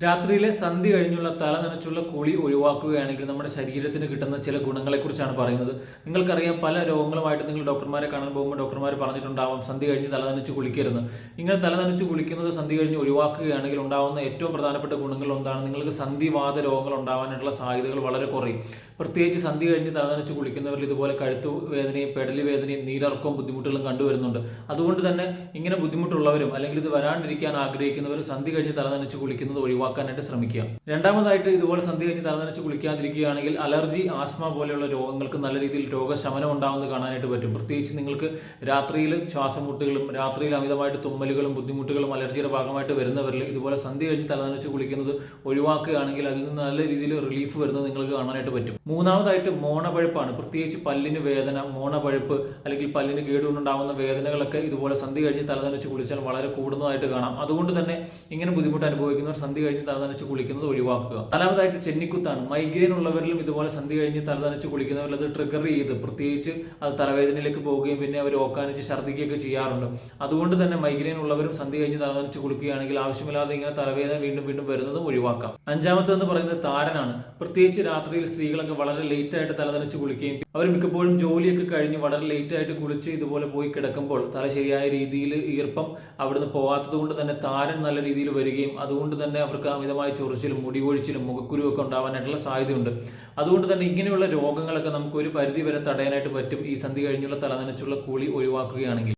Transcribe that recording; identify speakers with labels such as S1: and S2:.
S1: രാത്രിയിലെ സന്ധി കഴിഞ്ഞുള്ള തല നനച്ചുള്ള കുളി ഒഴിവാക്കുകയാണെങ്കിൽ നമ്മുടെ ശരീരത്തിന് കിട്ടുന്ന ചില ഗുണങ്ങളെക്കുറിച്ചാണ് പറയുന്നത്. നിങ്ങൾക്കറിയാം പല രോഗങ്ങളുമായിട്ട് നിങ്ങൾ ഡോക്ടർമാരെ കാണാൻ പോകുമ്പോൾ ഡോക്ടർമാർ പറഞ്ഞിട്ടുണ്ടാവും സന്ധി കഴിഞ്ഞ് തല നനച്ച് കുളിക്കരുത്. ഇങ്ങനെ തല നനച്ച് കുളിക്കുന്നത് സന്ധി കഴിഞ്ഞ് ഒഴിവാക്കുകയാണെങ്കിൽ ഉണ്ടാവുന്ന ഏറ്റവും പ്രധാനപ്പെട്ട ഗുണങ്ങൾ ഒന്നാണ് നിങ്ങൾക്ക് സന്ധിവാത രോഗങ്ങൾ ഉണ്ടാവാനായിട്ടുള്ള സാധ്യതകൾ വളരെ കുറയും. പ്രത്യേകിച്ച് സന്ധി കഴിഞ്ഞ് തല നനച്ച് കുളിക്കുന്നവരിൽ ഇതുപോലെ കഴുത്തു വേദനയും പെടലി വേദനയും നീരിറക്കവും ബുദ്ധിമുട്ടുകളും കണ്ടുവരുന്നുണ്ട്. അതുകൊണ്ട് തന്നെ ഇങ്ങനെ ബുദ്ധിമുട്ടുള്ളവരും അല്ലെങ്കിൽ ഇത് വരാണ്ടിരിക്കാൻ ആഗ്രഹിക്കുന്നവരും സന്ധി കഴിഞ്ഞ് തല നനച്ച് കുളിക്കുന്നത് ഒഴിവാക്കാനായിട്ട് ശ്രമിക്കുക. രണ്ടാമതായിട്ട് ഇതുപോലെ സന്ധി കഴിഞ്ഞ് തലനരച്ച് കുളിക്കാതിരിക്കുകയാണെങ്കിൽ അലർജി ആസ്മ പോലെയുള്ള രോഗങ്ങൾക്ക് നല്ല രീതിയിൽ രോഗശമനം ഉണ്ടാകുന്നത് കാണാനായിട്ട് പറ്റും. പ്രത്യേകിച്ച് നിങ്ങൾക്ക് രാത്രിയിൽ ശ്വാസമുട്ടുകളും രാത്രിയിൽ അമിതമായിട്ട് തുമ്മലുകളും ബുദ്ധിമുട്ടുകളും അലർജിയുടെ ഭാഗമായിട്ട് വരുന്നവരിൽ ഇതുപോലെ സന്ധി കഴിഞ്ഞ് തലനരച്ച് കുളിക്കുന്നത് ഒഴിവാക്കുകയാണെങ്കിൽ അതിൽ നിന്ന് നല്ല രീതിയിൽ റിലീഫ് വരുന്നത് നിങ്ങൾക്ക് കാണാനായിട്ട് പറ്റും. മൂന്നാമതായിട്ട് മോണപഴുപ്പാണ്. പ്രത്യേകിച്ച് പല്ലിന് വേദന മോണപഴുപ്പ് അല്ലെങ്കിൽ പല്ലിന് കേടുകൊണ്ടുണ്ടാകുന്ന വേദനകളൊക്കെ ഇതുപോലെ സന്ധി കഴിഞ്ഞ് തലനനച്ച് കുളിച്ചാൽ വളരെ കൂടുന്നതായിട്ട് കാണാം. അതുകൊണ്ട് തന്നെ ഇങ്ങനെ ബുദ്ധിമുട്ട് അനുഭവിക്കുന്നവർ സന്ധി കഴിഞ്ഞ് തലനനച്ച് കുളിക്കുന്നത് ഒഴിവാക്കുക. നാലാമതായിട്ട് ചെന്നിക്കുത്താണ്. മൈഗ്രെയിൻ ഉള്ളവരിലും ഇതുപോലെ സന്ധി കഴിഞ്ഞ് തലനനച്ച് കുളിക്കുന്നവരിൽ അത് ട്രിഗർ ചെയ്ത് പ്രത്യേകിച്ച് അത് തലവേദനയിലേക്ക് പോവുകയും പിന്നെ അവർ ഓക്കാനിച്ച് ഛർദ്ദിക്കുകയൊക്കെ ചെയ്യാറുണ്ട്. അതുകൊണ്ട് തന്നെ മൈഗ്രെയിൻ ഉള്ളവരും സന്ധി കഴിഞ്ഞ് തലനനച്ച് കുളിക്കുകയാണെങ്കിൽ ആവശ്യമില്ലാതെ ഇങ്ങനെ തലവേദന വീണ്ടും വീണ്ടും വരുന്നതും ഒഴിവാക്കാം. അഞ്ചാമത്തെന്ന് പറയുന്നത് താരനാണ്. പ്രത്യേകിച്ച് രാത്രിയിൽ സ്ത്രീകളൊക്കെ വളരെ ലേറ്റ് ആയിട്ട് തലനനച്ച് കുളിക്കുകയും അവർ മിക്കപ്പോഴും ജോലിയൊക്കെ കഴിഞ്ഞ് വളരെ ലേറ്റ് ആയിട്ട് കുളിച്ച് ഇതുപോലെ പോയി കിടക്കുമ്പോൾ തല ശരിയായ രീതിയിൽ ഈർപ്പം അവിടുന്ന് പോകാത്തത് കൊണ്ട് തന്നെ താരൻ നല്ല രീതിയിൽ വരികയും അതുകൊണ്ട് തന്നെ അവർക്ക് അമിതമായ ചൊറിച്ചിലും മുടി കൊഴിച്ചിലും മുഖക്കുരുവൊക്കെ ഉണ്ടാവാനായിട്ടുള്ള സാധ്യതയുണ്ട്. അതുകൊണ്ട് തന്നെ ഇങ്ങനെയുള്ള രോഗങ്ങളൊക്കെ നമുക്ക് ഒരു പരിധി വരെ തടയാനായിട്ട് പറ്റും. ഈ സന്ധി കഴിഞ്ഞുള്ള തലനനച്ചുള്ള കുളി ഒഴിവാക്കുകയാണെങ്കിൽ.